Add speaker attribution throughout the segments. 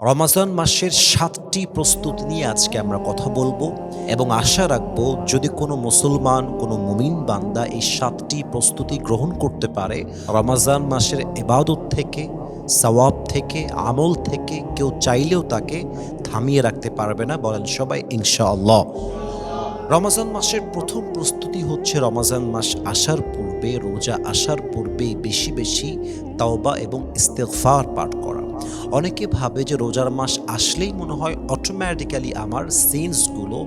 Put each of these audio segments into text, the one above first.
Speaker 1: রমাজান মাসের সাতটি প্রস্তুতি নিয়ে আজকে আমরা কথা বলব এবং আশা রাখব যদি কোনো মুসলমান, কোনো মুমিন বান্দা এই সাতটি প্রস্তুতি গ্রহণ করতে পারে, রমাজান মাসের এবাদত থেকে, সওয়াব থেকে, আমল থেকে কেউ চাইলেও তাকে থামিয়ে রাখতে পারবে না, বলেন সবাই, ইনশাআল্লাহ। রমাজান মাসের প্রথম প্রস্তুতি হচ্ছে রমাজান মাস আসার পূর্বে, রোজা আসার পূর্বে বেশি বেশি তাওবা এবং ইস্তেগফার পাঠ করা। অনেকে ভাবে যে রোজার মাস আসলেই মনে হয় অটোমেটিক্যালি আমার সিনসগুলো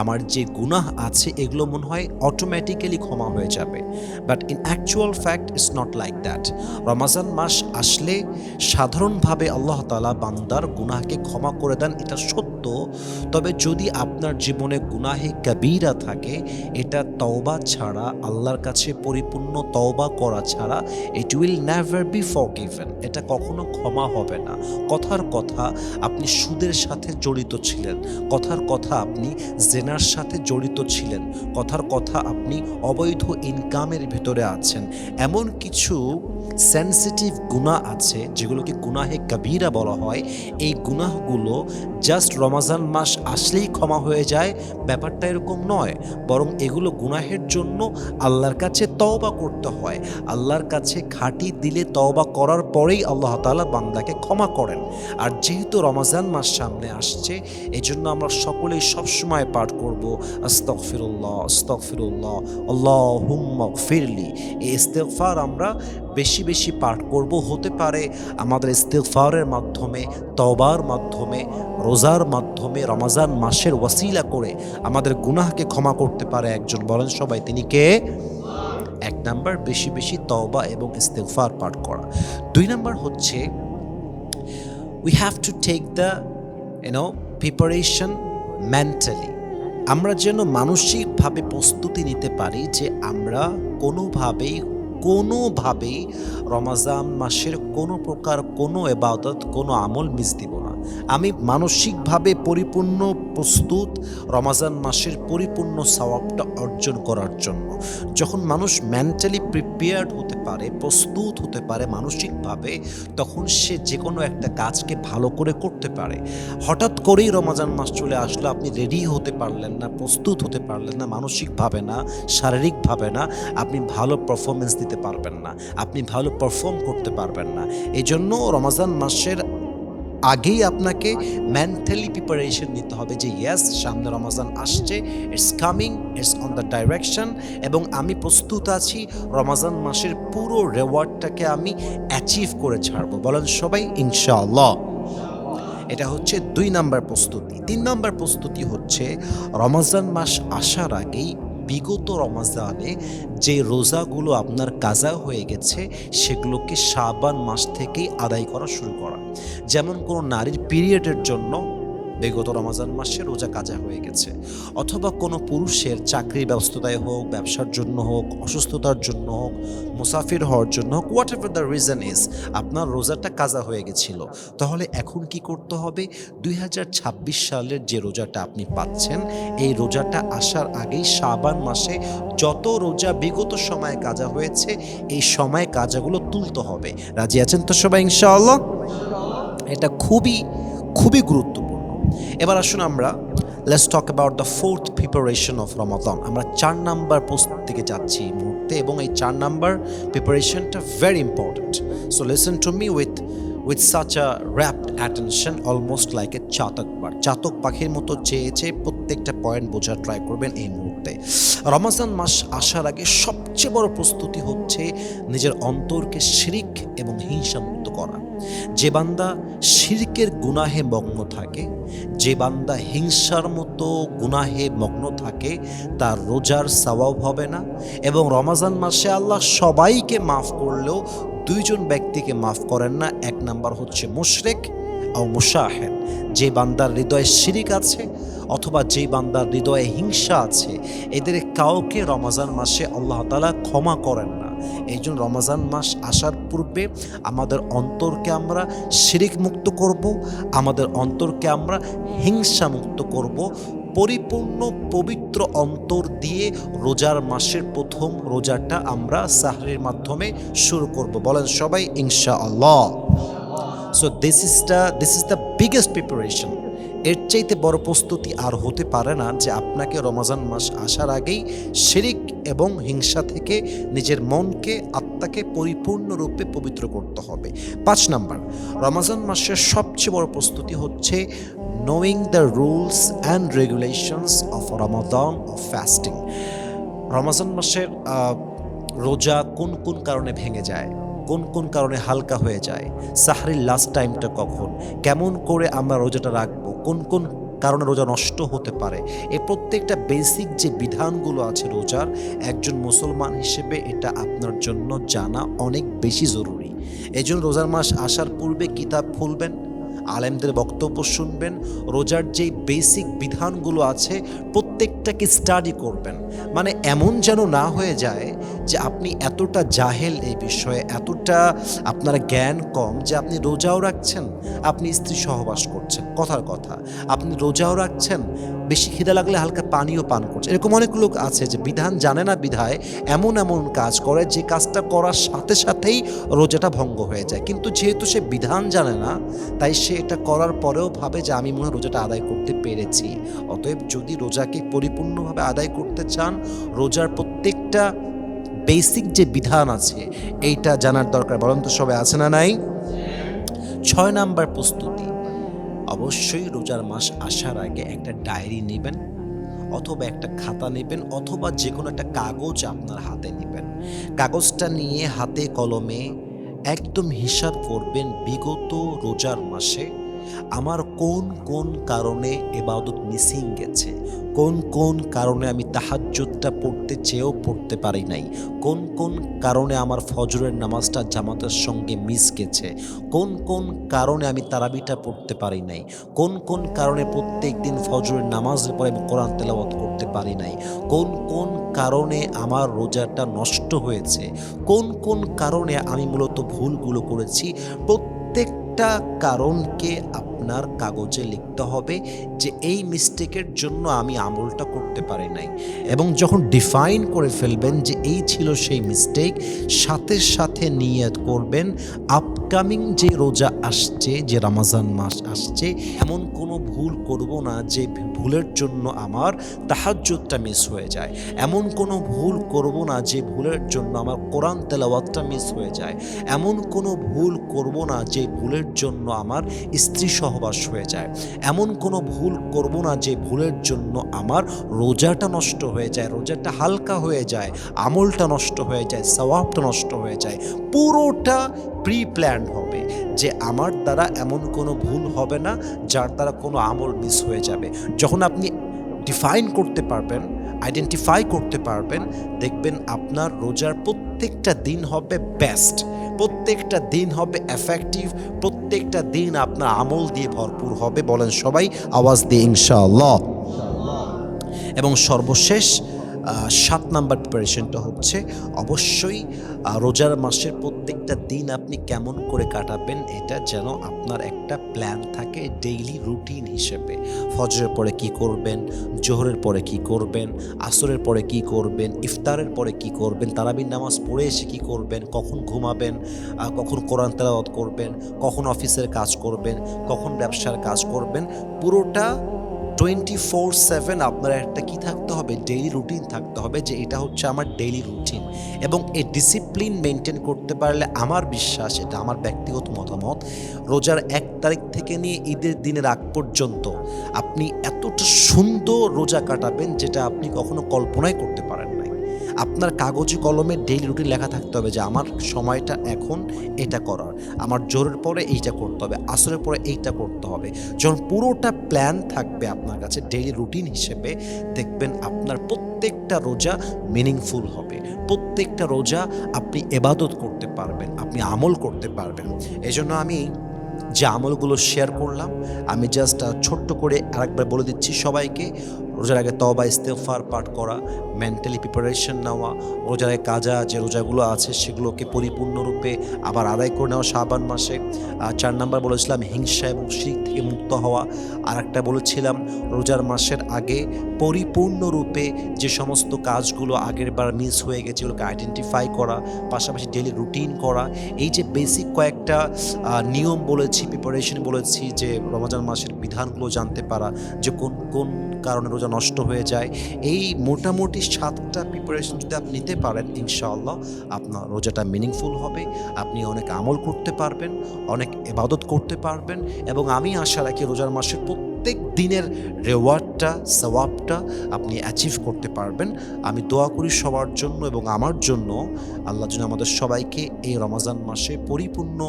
Speaker 1: আমার যে গুনাহ আছে, এগুলো মনে হয় অটোমেটিক্যালি ক্ষমা হয়ে যাবে। But in actual fact it's not like that Ramazan মাস আসলে সাধারণভাবে আল্লাহ তালা বান্দার গুনাহকে ক্ষমা করে দেন, এটা সত্য। তবে যদি আপনার জীবনে গুনাহে কবিরা থাকে, এটা তওবা ছাড়া, আল্লাহর কাছে পরিপূর্ণ তওবা করা ছাড়া it will never be forgiven এটা কখনো ক্ষমা হবে না। কথার কথা আপনি সুদের সাথে জড়িত ছিলেন। কথার কথা আপনি জেনার সাথে জড়িত ছিলেন। কথার কথা আপনি অবৈধ ইনকামের ভেতরে আছেন। এমন কিছু সেন্সিটিভ গুণা আছে, যেগুলোকে গুনাহে কবিরা বলা হয়। এই গুনাহগুলো জাস্ট রমাজান মাস আসলেই ক্ষমা হয়ে যায়। ব্যাপারটা এরকম নয়। বরং এগুলো গুনাহের জন্য আল্লাহর কাছে তওবা করতে হয়। আল্লাহর কাছে খাঁটি দিলে তওবা করার পরেই আল্লাহ তালা বান্দাকে ক্ষমা করেন। আর যেহেতু রমাজান মাস সামনে আসছে এই জন্য আমরা সকলেই সবসময় পাঠ করব, আস্তগফিরুল্লাহ আস্তগফিরুল্লাহ, আল্লাহুম্মা ফিরলি এই ইস্তেগফার আমরা বেশি বেশি পাঠ করব, হতে পারে আমাদের ইস্তেগফারের মাধ্যমে, তওবার মাধ্যমে, রোজার মাধ্যমে, রমাজান মাসের ওয়াসিলা করে আমাদের গুনাহকে ক্ষমা করতে পারে একজন। বলেন সবাই, তিনি কে? এক নাম্বার, বেশি বেশি তওবা এবং ইস্তেগফার পাঠ করা। দুই নাম্বার হচ্ছে we have to take the you know preparation mentally আমরা যেন মানসিকভাবে প্রস্তুতি নিতে পারি যে আমরা কোনোভাবেই কোনোভাবেই রমাজান মাসের কোনো প্রকার কোনো এবাদত, কোনো আমল মিস দিব না। আমি মানসিকভাবে পরিপূর্ণ, প্রস্তুত রমাজান মাসের পরিপূর্ণ সওয়াবটা অর্জন করার জন্য। যখন মানুষ মেন্টালি প্রিপেয়ার্ড হতে পারে, প্রস্তুত হতে পারে মানসিকভাবে, তখন সে যে কোনো একটা কাজকে ভালো করে করতে পারে। হঠাৎ করেই রমাজান মাস চলে আসলো, আপনি রেডি হতে পারলেন না, প্রস্তুত হতে পারলেন না, মানসিকভাবে না, শারীরিকভাবে না, আপনি ভালো পারফরমেন্স দিতে পারবেন না। আপনি ভালো পারফর্ম করতে পারবেন না। এই জন্য রমাজান মাসের আগেই আপনাকে মেন্টালি প্রিপারেশন নিতে হবে যে ইয়েস সামনে রমাজান আসছে it's coming it's on the direction এবং আমি প্রস্তুত আছি রমাজান মাসের পুরো রেওয়ার্ডটাকে আমি অ্যাচিভ করে ছাড়বো। বলেন সবাই, ইনশাআল্লাহ। এটা হচ্ছে দুই নাম্বার প্রস্তুতি। তিন নাম্বার প্রস্তুতি হচ্ছে, রমাজান মাস আসার আগেই বিগত রমাজানে যে রোজাগুলো আপনার কাজা হয়ে গেছে, সেগুলোকে শাবান মাস থেকেই আদায় করা শুরু করা। যেমন কোনো নারীর পিরিয়ডের জন্য বিগত রমাজান মাসে রোজা কাজা হয়ে গেছে। অথবা কোনো পুরুষের চাকরির ব্যস্ততায় হোক, ব্যবসার জন্য হোক, অসুস্থতার জন্য হোক, মুসাফির হওয়ার জন্য হোক whatever the reason is আপনার রোজাটা কাজা হয়ে গেছিল। তাহলে এখন কি করতে হবে? দুই হাজার ছাব্বিশ সালের যে রোজাটা আপনি পাচ্ছেন, এই রোজাটা আসার আগেই শাবান মাসে যত রোজা বিগত সময়ে কাজা হয়েছে, এই সময়ে কাজাগুলো তুলতে হবে। রাজি আছেন তো সবাই ইনশাআল্লাহ? এটা খুবই খুবই গুরুত্বপূর্ণ। এবার আসুন আমরা let's talk about the fourth preparation of Ramadan আমরা চার নাম্বার পোস্ট থেকে যাচ্ছি এই মুহূর্তে এবং এই চার নাম্বার প্রিপারেশনটা very important so listen to me with with such a rapt attention almost like a চাতক বার চাতক পাখির মতো চেয়ে চেয়ে প্রত্যেকটা পয়েন্ট বোঝার ট্রাই করবেন এই মুহূর্তে। রমাজান মাস আসার আগে সবচেয়ে বড় প্রস্তুতি হচ্ছে নিজের অন্তরকে শিরিক এবং হিংসামুক্ত করা। যে বান্দা শিরকের গুনাহে মগ্ন থাকে, যে বান্দা হিংসার মতো গুনাহে মগ্ন থাকে, তার রোজার সওয়াব হবে না এবং রমাজান মাসে আল্লাহ সবাইকে মাফ করলেও দুইজন ব্যক্তিকে মাফ করেন না। এক নাম্বার হচ্ছে মুশরেক ও মুশাহেদ। যে বান্দার হৃদয়ে শিরিক আছে অথবা যে বান্দার হৃদয়ে হিংসা আছে, এদের কাউকে রমাজান মাসে আল্লাহ তালা ক্ষমা করেন না। এই জন্য রমাজান মাস আসার পূর্বে আমাদের অন্তরকে আমরা শিরিক মুক্ত করব, আমাদের অন্তরকে আমরা হিংসা মুক্ত করব, পরিপূর্ণ পবিত্র অন্তর দিয়ে রোজার মাসের প্রথম রোজাটা আমরা সাহরির মাধ্যমে শুরু করব। বলেন সবাই ইনশা আল্লাহ so this is the this is the biggest preparation এর চাইতে বড় প্রস্তুতি আর হতে পারে না যে আপনাকে রমজান মাস আসার আগেই শিরিক এবং হিংসা থেকে নিজের মনকে, আত্মাকে পরিপূর্ণরূপে পবিত্র করতে হবে। পাঁচ নাম্বার, রমাজান মাসের সবচেয়ে বড় প্রস্তুতি হচ্ছে knowing the rules and regulations of Ramadan of fasting Ramazan মাসের রোজা কোন কোন কারণে ভেঙে যায়? কোন কোন কারণে হালকা হয়ে যায়? সাহরির লাস্ট টাইমটা কখন? কেমন করে আমরা রোজাটা রাখব? কোন কোন কারণে রোজা নষ্ট হতে পারে? এই প্রত্যেকটা বেসিক যে বিধানগুলো আছে রোজার, একজন মুসলমান হিসেবে এটা আপনার জন্য জানা অনেক বেশি জরুরি। এই জন্য রোজার মাস আসার পূর্বে কিতাব খুলবেন, আলেমদের বক্তব্য শুনবেন, রোজার যেই বেসিক বিধানগুলো আছে প্রত্যেকটাকে স্টাডি করবেন। মানে এমন যেন না হয়ে যায় যে আপনি এতটা জাহেল এই বিষয়ে, এতটা আপনার জ্ঞান কম যে আপনি রোজাও রাখছেন, আপনি স্ত্রী সহবাস করছেন, কথার কথা। আপনি রোজাও রাখছেন, বেশি খিদে লাগলে হালকা পানিও পান করছে এরকম অনেক লোক আছে যে বিধান জানে না বিধায় এমন এমন কাজ করে, যে কাজটা করার সাথে সাথেই রোজাটা ভঙ্গ হয়ে যায়। কিন্তু যেহেতু সে বিধান জানে না, তাই সে এটা করার পরেও ভাবে যে আমি মনে রোজাটা আদায় করতে পেরেছি। অতএব যদি রোজাকে পরিপূর্ণভাবে আদায় করতে চান, রোজার প্রত্যেকটা বেসিক যে বিধান আছে, এইটা জানার দরকার। বলেন তো সবাই আছে না নাই? ছয় নাম্বার প্রস্তুতি, অবশ্যই রোজার মাস আসার আগে একটা ডায়েরি নেবেন, অথবা একটা খাতা নেবেন, অথবা যে কোনো একটা কাগজ আপনার হাতে নেবেন। কাগজটা নিয়ে হাতে কলমে একদম হিসাব করবেন বিগত রোজার মাসে আমার কোন কোন কারণে এবাদত মিসিং গেছে? কোন কোন কারণে আমি তাহাজ্জুদটা পড়তে চেয়েও পড়তে পারি নাই? কোন কোন কারণে আমার ফজরের নামাজটা জামাতের সঙ্গে মিস গেছে? কোন কোন কারণে আমি তারাবিটা পড়তে পারি নাই? কোন কোন কারণে প্রত্যেক দিন ফজরের নামাজের পরে আমি কোরআন তেলাওয়াত করতে পারি নাই? কোন কোন কারণে আমার রোজাটা নষ্ট হয়েছে? কোন কোন কারণে আমি মূলত ভুলগুলো করেছি? প্রত্যেকটা কারণকে আপনার কাগজে লিখতে হবে যে এই মিস্টেকের জন্য আমি আমলটা করতে পারি নাই। এবং যখন ডিফাইন করে ফেলবেন যে এই ছিল সেই মিস্টেক সাথে সাথে নিয়ত করবেন আপকামিং যে রোজা আসছে, যে রামাজান মাস আসছে, এমন কোনো ভুল করব না যে ভুলের জন্য আমার তাহাজ্জুদটা মিস হয়ে যায়। এমন কোনো ভুল করব না যে ভুলের জন্য আমার কোরআন তেলাওয়াতটা মিস হয়ে যায়। এমন কোনো ভুল করব না যে ভুলের জন্য আমার স্ত্রী সহবাস হয়ে যায়। এমন কোনো ভুল করব না যে ভুলের জন্য আমার রোজাটা নষ্ট হয়ে যায়, রোজাটা হালকা হয়ে যায়, আমলটা নষ্ট হয়ে যায়, সওয়াবটা নষ্ট হয়ে যায়। পুরোটা প্রি প্ল্যান হবে যে আমার দ্বারা এমন কোনো ভুল হবে না, যার দ্বারা কোনো আমল মিস হয়ে যাবে। যখন আপনি ডিফাইন করতে পারবেন আইডেন্টিফাই করতে পারবেন, দেখবেন আপনার রোজার প্রত্যেকটা দিন হবে বেস্ট প্রত্যেকটা দিন হবে এফেক্টিভ প্রত্যেকটা দিন আপনার আমল দিয়ে ভরপুর হবে বলেন সবাই, আওয়াজ দিয়ে ইনশাআল্লাহ। এবং সর্বশেষ সাত নাম্বার প্রিপারেশনটা হচ্ছে, অবশ্যই রোজার মাসের প্রত্যেকটা দিন আপনি কেমন করে কাটাবেন এটা যেন আপনার একটা প্ল্যান থাকে ডেইলি রুটিন হিসেবে। ফজরের পরে কি করবেন, জোহরের পরে কি করবেন, আসরের পরে কি করবেন, ইফতারের পরে কি করবেন, তারাবির নামাজ পড়ে এসে কি করবেন, কখন ঘুমাবেন কখন কোরআন তেলাওয়াত করবেন, কখন অফিসের কাজ করবেন, কখন ব্যবসার কাজ করবেন, পুরোটা টোয়েন্টি ফোর সেভেন আপনার একটা কি থাকতে হবে? ডেইলি রুটিন থাকতে হবে যে এটা হচ্ছে আমার ডেইলি রুটিন এবং এই ডিসিপ্লিন মেনটেন করতে পারলে আমার বিশ্বাস, এটা আমার ব্যক্তিগত মতামত, রোজার এক তারিখ থেকে নিয়ে ঈদের দিনের আগ পর্যন্ত আপনি এতটা সুন্দর রোজা কাটাবেন যেটা আপনি কখনো কল্পনাই করতে পারেন আপনার কাগজে কলমে ডেইলি রুটিন লেখা থাকতে হবে যে আমার সময়টা এখন এটা করার, আমার জোরের পরে এইটা করতে হবে, আসরের পরে এইটা করতে হবে। যখন পুরোটা প্ল্যান থাকবে আপনার কাছে ডেইলি রুটিন হিসেবে দেখবেন আপনার প্রত্যেকটা রোজা মিনিংফুল হবে। প্রত্যেকটা রোজা আপনি এবাদত করতে পারবেন, আপনি আমল করতে পারবেন। এই জন্য আমি যে আমলগুলো শেয়ার করলাম, আমি জাস্ট ছোট্ট করে আরেকবার বলে দিচ্ছি সবাইকে। রোজার আগে তবা ইস্তেফার পাঠ করা মেন্টালি প্রিপারেশন নেওয়া, রোজার আগে কাজা, যে রোজাগুলো আছে সেগুলোকে পরিপূর্ণরূপে আবার আদায় করে নেওয়া শাবান মাসে। চার নাম্বার বলেছিলাম, হিংসা এবং শিখ থেকে মুক্ত হওয়া। আর একটা বলেছিলাম, রোজার মাসের আগে পরিপূর্ণরূপে যে সমস্ত কাজগুলো আগের বার মিস হয়ে গেছে, এগুলোকে আইডেন্টিফাই করা, পাশাপাশি ডেলি রুটিন করা। এই যে বেসিক কয়েকটা নিয়ম বলেছি প্রিপারেশন বলেছি, যে রমজান মাসের বিধানগুলো জানতে পারা, যে কোন কোন কারণে রোজা নষ্ট হয়ে যায়। এই মোটামুটি সাতটা প্রিপারেশন যদি আপনি নিতে পারেন, ইনশাআল্লাহ আপনার রোজাটা মিনিংফুল হবে। আপনি অনেক আমল করতে পারবেন, অনেক এবাদত করতে পারবেন এবং আমি আশা রাখি রোজার মাসের প্রত্যেক দিনের রেওয়ার্ডটা সওয়াবটা আপনি অ্যাচিভ করতে পারবেন। আমি দোয়া করি সবার জন্য এবং আমার জন্য। আল্লাহ যেন আমাদের সবাইকে এই রমাজান মাসে পরিপূর্ণ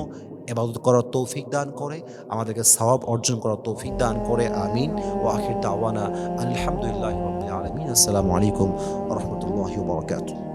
Speaker 1: এবাদত করার তৌফিক দান করে, আমাদেরকে সবাব অর্জন করার তৌফিক দান করে, আমিন। ও আখির দাওয়ানা আলহামদুলিল্লাহ আলমিন। আসসালামু আলাইকুম রহমতুল্লাহ বরকাত